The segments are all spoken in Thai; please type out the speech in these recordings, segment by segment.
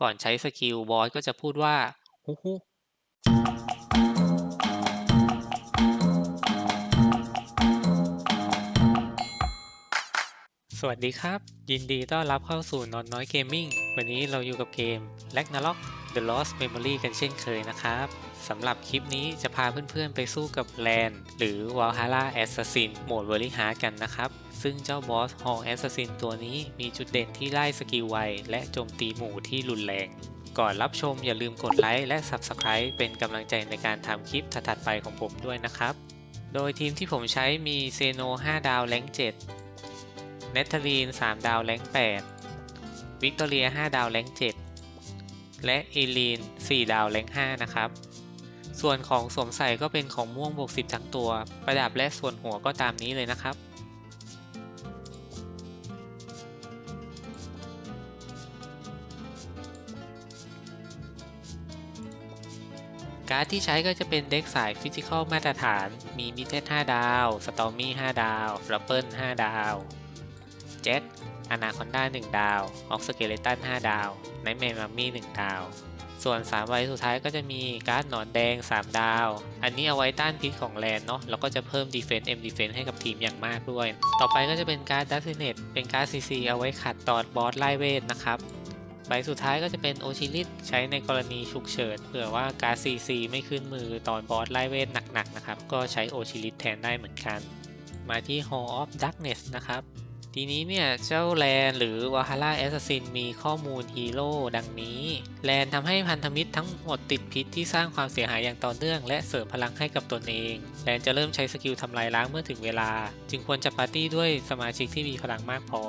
ก่อนใช้สกิลบอสก็จะพูดว่าฮู้ฮู้สวัสดีครับ ยินดีต้อนรับเข้าสู่นอนน้อยเกมมิ่งวันนี้เราอยู่กับเกม Ragnarok The Lost Memory กันเช่นเคยนะครับสำหรับคลิปนี้จะพาเพื่อนๆไปสู้กับแลนหรือ Valhalla Assassin โหมด Very Hard กันนะครับ ซึ่งเจ้าบอส Hall Assassin ตัวนี้มีจุดเด่นที่ไล่สกิลไว และโจมตีหมู่ที่รุนแรง ก่อนรับชมอย่าลืมกดไลค์และ Subscribe เป็นกำลังใจในการทำคลิปถัดๆไปของผมด้วยนะครับ โดยทีมที่ผมใช้มีเซโน 5 ดาวแรง7เนทเธอรีน 3 ดาวแรง8วิกตอเรีย 5 ดาวแรง7 และเอลีน 4 ดาวแรง5นะครับ ส่วนของสวมใส่ก็เป็นของม่วงบวก10 ทั้งตัว ประดับและส่วนหัวก็ตามนี้เลยนะครับ การ์ดที่ใช้ก็จะเป็นเด็กสายฟิสิกอลมาตรฐาน มีมิเทส5ดาว สตอมมี่5ดาว รัปเปิล5ดาวเจ็ต อนาคอนด้า1ดาวออกสเกเลตัน5ดาวไนท์แมนมัมมี่1ดาว ส่วน 3 ใบสุดท้ายก็จะมีการ์ดหนอนแดง 3 ดาว อันนี้เอาไว้ต้านพิษของแลนเนาะแล้วก็จะเพิ่ม Defense M Defense ให้กับทีมอย่างมากด้วย ต่อไปก็จะเป็นการ์ดดัซเนตเป็นการ์ด CC เอาไว้ขัดตอดบอสไล่เวทนะครับใบสุดท้ายก็จะเป็นโอชิลิสใช้ในกรณีฉุกเฉินเผื่อว่าการ์ด CC ไม่ขึ้นมือตอนบอสไล่เวทหนักๆนะครับ ก็ใช้โอชิลิสแทนได้เหมือนกัน มาที่ Hall of Darkness นะครับ ทีนี้เนี่ยเจ้าแลนหรือ Valhalla Assassin มีข้อมูลฮีโร่ดังนี้ แลนทำให้พันธมิตรทั้งหมดติดพิษที่สร้างความเสียหายอย่างต่อเนื่อง และเสริมพลังให้กับตนเอง แลนจะเริ่มใช้สกิลทำลายล้างเมื่อถึงเวลา จึงควรจะปาร์ตี้ด้วยสมาชิกที่มีพลังมากพอ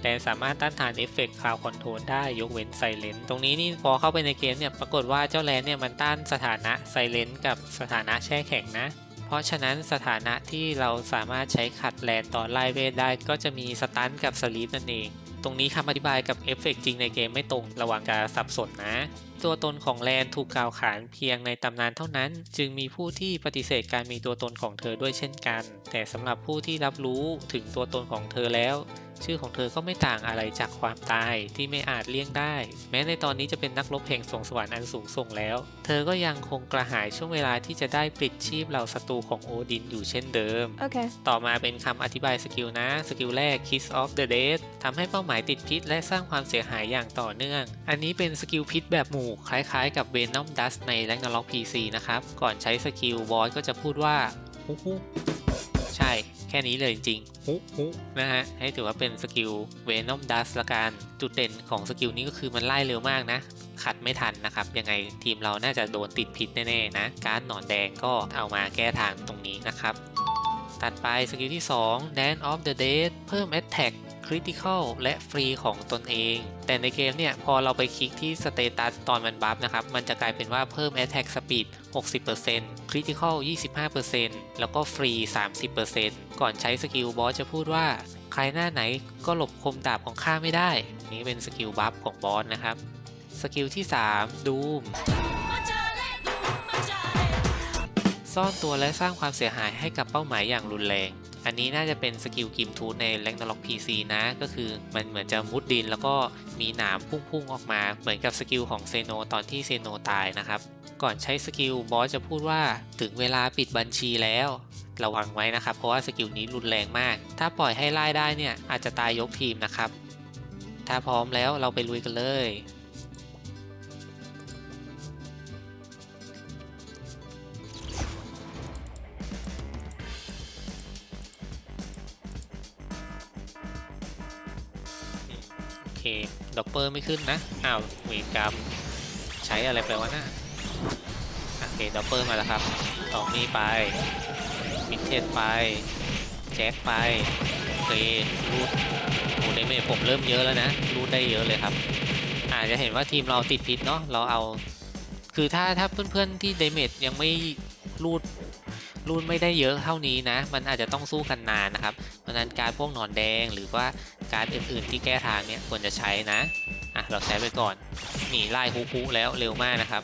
แลนสามารถต้านทานเอฟเฟกต์คาวคอนโทรลได้ยกเว้นไซเลนตรงนี้นี่พอเข้าไปในเกมเนี่ยปรากฏว่าเจ้าแลนเนี่ยมันต้านสถานะไซเลนกับสถานะแช่แข็งนะ เพราะฉะนั้นสถานะที่เราสามารถใช้ขัดแลนตอนไล่เวทได้ก็จะมีสตันกับสลีปนั่นเอง ตรงนี้คำอธิบายกับเอฟเฟกต์จริงในเกมไม่ตรงระวังการสับสนนะ ตัวตนของแลนถูกกล่าวขานเพียงในตำนานเท่านั้น จึงมีผู้ที่ปฏิเสธการมีตัวตนของเธอด้วยเช่นกัน แต่สำหรับผู้ที่รับรู้ถึงตัวตนของเธอแล้ว ชื่อของเธอก็ไม่ต่างอะไรจากความตายที่ไม่อาจเลี่ยงได้ แม้ในตอนนี้จะเป็นนักรบแห่งสวงสวรรค์อันสูงส่งแล้ว เธอก็ยังคงกระหายช่วงเวลาที่จะได้ปลิดชีพเหล่าศัตรูของโอดินอยู่เช่นเดิม Okay. ต่อมาเป็นคำอธิบายสกิลนะ สกิลแรก Kiss of the Dead ทำให้เป้าหมายติดพิษและสร้างความเสียหายอย่างต่อเนื่อง อันนี้เป็นสกิลพิษแบบหมู่คล้ายๆ กับ Venom Dust ใน Ragnarok PC นะครับ ก่อนใช้สกิลบอสก็จะพูดว่าฮุฮุใช่ แค่นี้เลยจริงๆฮุฮุนะฮะ ให้ถือว่าเป็นสกิล Venom Dust ละกัน จุดเด่นของสกิลนี้ก็คือมันไล่เร็วมากนะ ขัดไม่ทันนะครับ ยังไงทีมเราน่าจะโดนติดพิษแน่ๆนะ การดหนอนแดงก็เอามาแก้ทางตรงนี้นะครับ ตัดไปสกิลที่ 2 Dance of the Dead เพิ่ม Attack Critical และฟรีของตนเอง แต่ในเกมเนี่ย พอเราไปคลิกที่สเตตัสตอนมันบัฟนะครับ มันจะกลายเป็นว่าเพิ่ม Attack Speed 60% Critical 25%แล้วก็ฟรี 30%ก่อนใช้สกิลบอสจะพูดว่า ใครหน้าไหนก็หลบคมดาบของข้าไม่ได้ นี่เป็นสกิลบัฟของบอสนะครับ สกิลที่3 Doom ซ่อนตัวและสร้างความเสียหายให้กับเป้าหมายอย่างรุนแรง อันนี้น่าจะเป็นสกิลกิมทูธใน r a g n a r o k PC นะ ก็คือมันเหมือนจะมุดดินแล้วก็มีหนามพุ่งๆออกมา เหมือนกับสกิลของเซโนตอนที่เซโนตายนะครับ ก่อนใช้สกิลบอสจะพูดว่าถึงเวลาปิดบัญชีแล้วระวังไว้นะครับ เพราะว่าสกิลนี้รุนแรงมาก ถ้าปล่อยให้ไล่ได้เนี่ยอาจจะตายยกทีมนะครับ ถ้าพร้อมแล้วเราไปลุยกันเลย ด็อปเปอร์ไม่ขึ้นนะ อ้าวเวกรรมใช้อะไรไปวะน่ะโอเคด็อปเปอร์มาแล้วครับตองนี่ไปมิเทสไป แจ็คไปเครูดโอ้ได้เมจผมเริ่มเยอะแล้วนะรูดได้เยอะเลยครับ อาจจะเห็นว่าทีมเราติดพิษเนาะเราเอา คือถ้าถ้าเพื่อนๆที่เดเมจยังไม่รูด รูดไม่ได้เยอะเท่านี้นะ มันอาจจะต้องสู้กันนานนะครับ เพราะนั้นการพวกหนอนแดงหรือว่าการอื่นๆที่แก้ทางเนี่ยควรจะใช้นะ อะเราใช้ไปก่อนหนีไล่ฮุๆแล้วเร็วมากนะครับ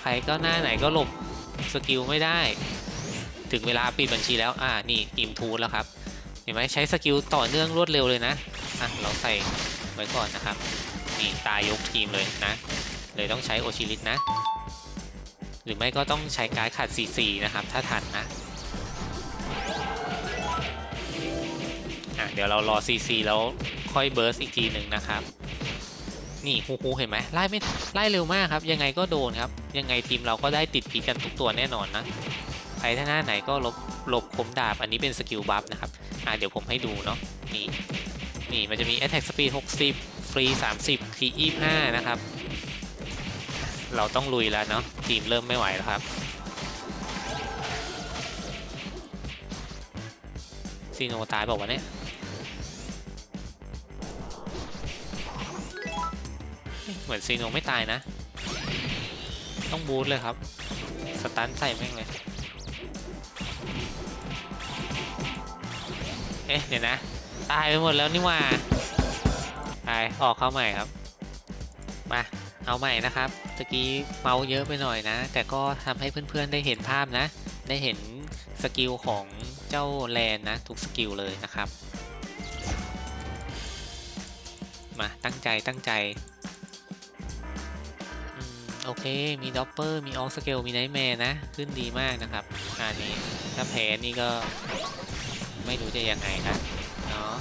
ใครก็หน้าไหนก็หลบสกิลไม่ได้ ถึงเวลาปิดบัญชีแล้ว อ่านี่อิมทูแล้วครับ เห็นไหมใช้สกิลต่อเนื่องรวดเร็วเลยนะ อะเราใส่ไว้ก่อนนะครับ นี่ตายยกทีมเลยนะ เลยต้องใช้โอชิลิสนะ หรือไม่ก็ต้องใช้การ์ดขัด CC นะครับ ถ้าทันนะอะเดี๋ยวเรารอ CC แล้วค่อยเบิร์สอีกทีหนึ่งนะครับ นี่ฮูฮูเห็นไหมไล่ไม่ไล่เร็วมากครับ ยังไงก็โดนครับ ยังไงทีมเราก็ได้ติดพีกันทุกตัวแน่นอนนะใครท่าหน้าไหนก็ลบหลบคมดาบ อันนี้เป็นสกิลบัฟนะครับ อะเดี๋ยวผมให้ดูเนาะ นี่ นี่มันจะมี attack speed 60ฟรี30คี25 นะครับ เราต้องลุยแล้วเนาะทีมเริ่มไม่ไหวแล้วครับ ซีโนตายบอกว่าเนี่ยเหมือนซีโนไม่ตายนะ ต้องบูทเลยครับ สตันใส่แม่งเลย เอ๊ะ เดี๋ยวนะ ตายไปหมดแล้วนี่ว่าไปออกเข้าใหม่ครับ มา เอาใหม่นะครับตะกี้เมาส์เยอะไปหน่อยนะ แต่ก็ทำให้เพื่อนๆได้เห็นภาพนะ ได้เห็นสกิลของเจ้าแลนนะ ทุกสกิลเลยนะครับ มาตั้งใจตั้งใจอโอเค มีด็อปเปอร์ มีออกสเกล มีไนท์แมร์นะ ขึ้นดีมากนะครับอันนี้ ถ้าแพ้นี่ก็ไม่รู้จะยังไงนะเนาะ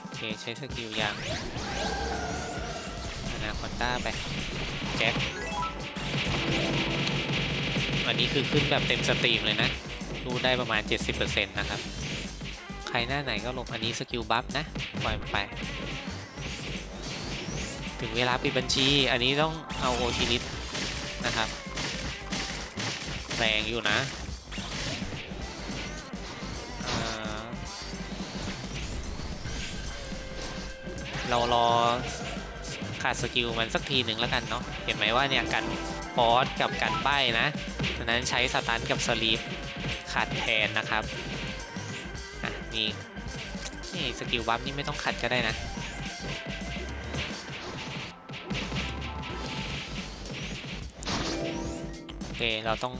โอเค ใช้สกิลยัง นาคอนต้าไป แจ็ค อันนี้คือขึ้นแบบเต็มสตรีมเลยนะดูได้ประมาณ 70%นะครับ ใครหน้าไหนก็ลง อันนี้สกิลบัฟนะ ปล่อยมันไป ถึงเวลาปิดบัญชี อันนี้ต้องเอาโอชิลิสนะครับ แรงอยู่นะเรารอ ขาดสกิลมันสักทีหนึ่งแล้วกันเนาะเห็นไหมว่าเนี่ยกันฟอสกับกันใบ้นะดังนั้นใช้สตันกับสลีปขัดแทนนะครับอะนี่นี่สกิลบัฟนี่ไม่ต้องขัดก็ได้นะโอเคเราต้อง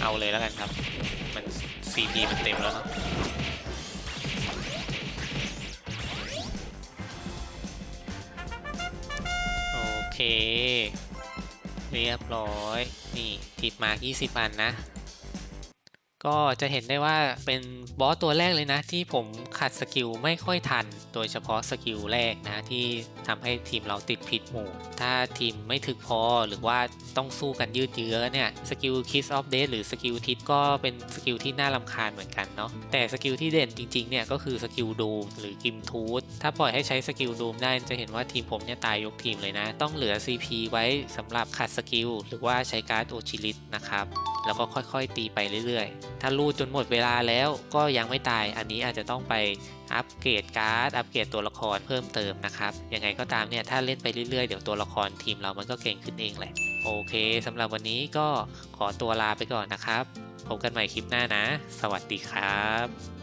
เอาเลยแล้วกันครับ มัน CP มันเต็มแล้วเนาะ เค เรียบร้อย นี่ทิดมา 20 อันนะ ก็จะเห็นได้ว่าเป็นบอสตัวแรกเลยนะ ที่ผมขัดสกิลไม่ค่อยทัน โดยเฉพาะสกิลแรกนะ ที่ทำให้ทีมเราติดผิดหมู่ ถ้าทีมไม่ถึกพอหรือว่าต้องสู้กันยืดเยื้อเนี่ยสกิล Kiss of Death หรือสกิลทิศก็เป็นสกิลที่น่าลำคาญเหมือนกันเนาะแต่สกิลที่เด่นจริงๆเนี่ยก็คือสกิลดูมหรือกิมทูธถ้าปล่อยให้ใช้สกิลดูมได้จะเห็นว่าทีมผมเนี่ยตายยกทีมเลยนะ ต้องเหลือ CP ไว้สำหรับขัดสกิลหรือว่าใช้การ์ดโอชิลิสนะครับแล้วก็ค่อยๆตีไปเรื่อยๆ ถ้าลูดจนหมดเวลาแล้วก็ยังไม่ตาย อันนี้อาจจะต้องไปอัปเกรดการ์ด อัปเกรดตัวละครเพิ่มเติมนะครับ ยังไงก็ตามเนี่ย ถ้าเล่นไปเรื่อยๆ เดี๋ยวตัวละครทีมเรามันก็เก่งขึ้นเองแหละ โอเคสำหรับวันนี้ก็ขอตัวลาไปก่อนนะครับ พบกันใหม่คลิปหน้านะ สวัสดีครับ